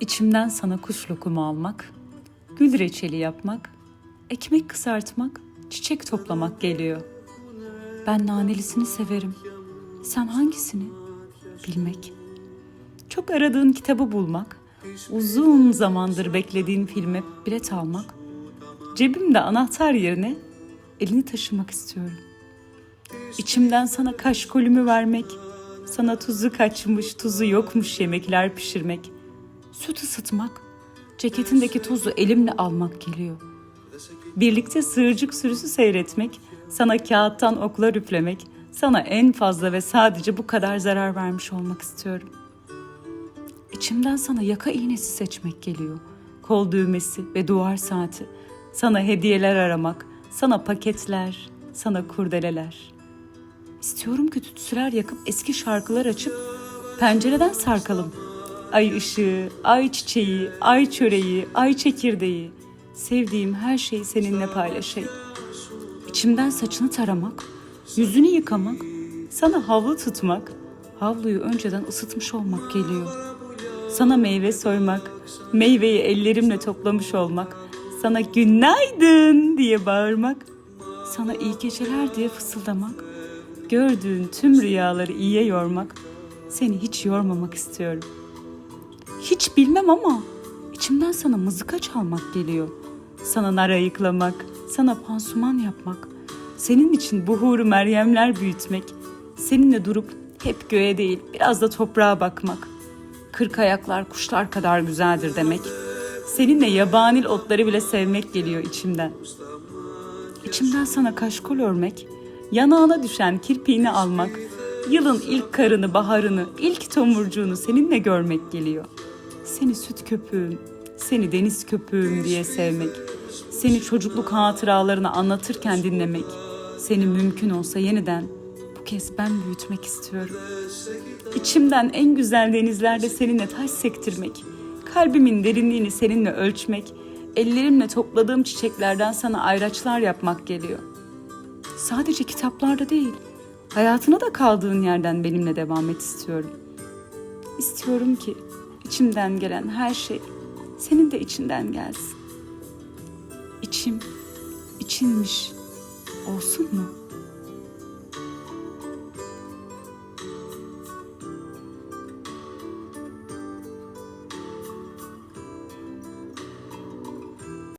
İçimden sana kuş lokumu almak, gül reçeli yapmak, ekmek kısartmak, çiçek toplamak geliyor. Ben nanelisini severim. Sen hangisini? Bilmek. Çok aradığın kitabı bulmak, uzun zamandır beklediğin filme bilet almak, cebimde anahtar yerine elini taşımak istiyorum. İçimden sana kaşkolümü vermek, sana tuzu kaçmış, tuzu yokmuş yemekler pişirmek, süt ısıtmak, ceketindeki tozu elimle almak geliyor. Birlikte sığırcık sürüsü seyretmek, sana kağıttan oklar üflemek, sana en fazla ve sadece bu kadar zarar vermiş olmak istiyorum. İçimden sana yaka iğnesi seçmek geliyor. Kol düğmesi ve duvar saati. Sana hediyeler aramak, sana paketler, sana kurdeleler. İstiyorum ki tütsüler yakıp eski şarkılar açıp pencereden sarkalım. Ay ışığı, ay çiçeği, ay çöreği, ay çekirdeği. Sevdiğim her şeyi seninle paylaşayım. İçimden saçını taramak, yüzünü yıkamak, sana havlu tutmak, havluyu önceden ısıtmış olmak geliyor. Sana meyve soymak, meyveyi ellerimle toplamış olmak, sana günaydın diye bağırmak, sana iyi geceler diye fısıldamak, gördüğün tüm rüyaları iyiye yormak, seni hiç yormamak istiyorum. Hiç bilmem ama içimden sana mızıka çalmak geliyor. Sana nar ayıklamak, sana pansuman yapmak, senin için buhuru meryemler büyütmek, seninle durup hep göğe değil biraz da toprağa bakmak. Kırk ayaklar kuşlar kadar güzeldir demek. Seninle yabanil otları bile sevmek geliyor içimden. İçimden sana kaşkol örmek, yanağına düşen kirpiğini almak, yılın ilk karını, baharını, ilk tomurcuğunu seninle görmek geliyor. Seni süt köpüğüm, seni deniz köpüğüm diye sevmek, seni çocukluk hatıralarını anlatırken dinlemek, seni mümkün olsa yeniden bu kez ben büyütmek istiyorum. İçimden en güzel denizlerde seninle taş sektirmek, kalbimin derinliğini seninle ölçmek, ellerimle topladığım çiçeklerden sana ayraçlar yapmak geliyor. Sadece kitaplarda değil, hayatına da kaldığın yerden benimle devam et istiyorum. İstiyorum ki içimden gelen her şey senin de içinden gelsin. İçim, içinmiş olsun mu?''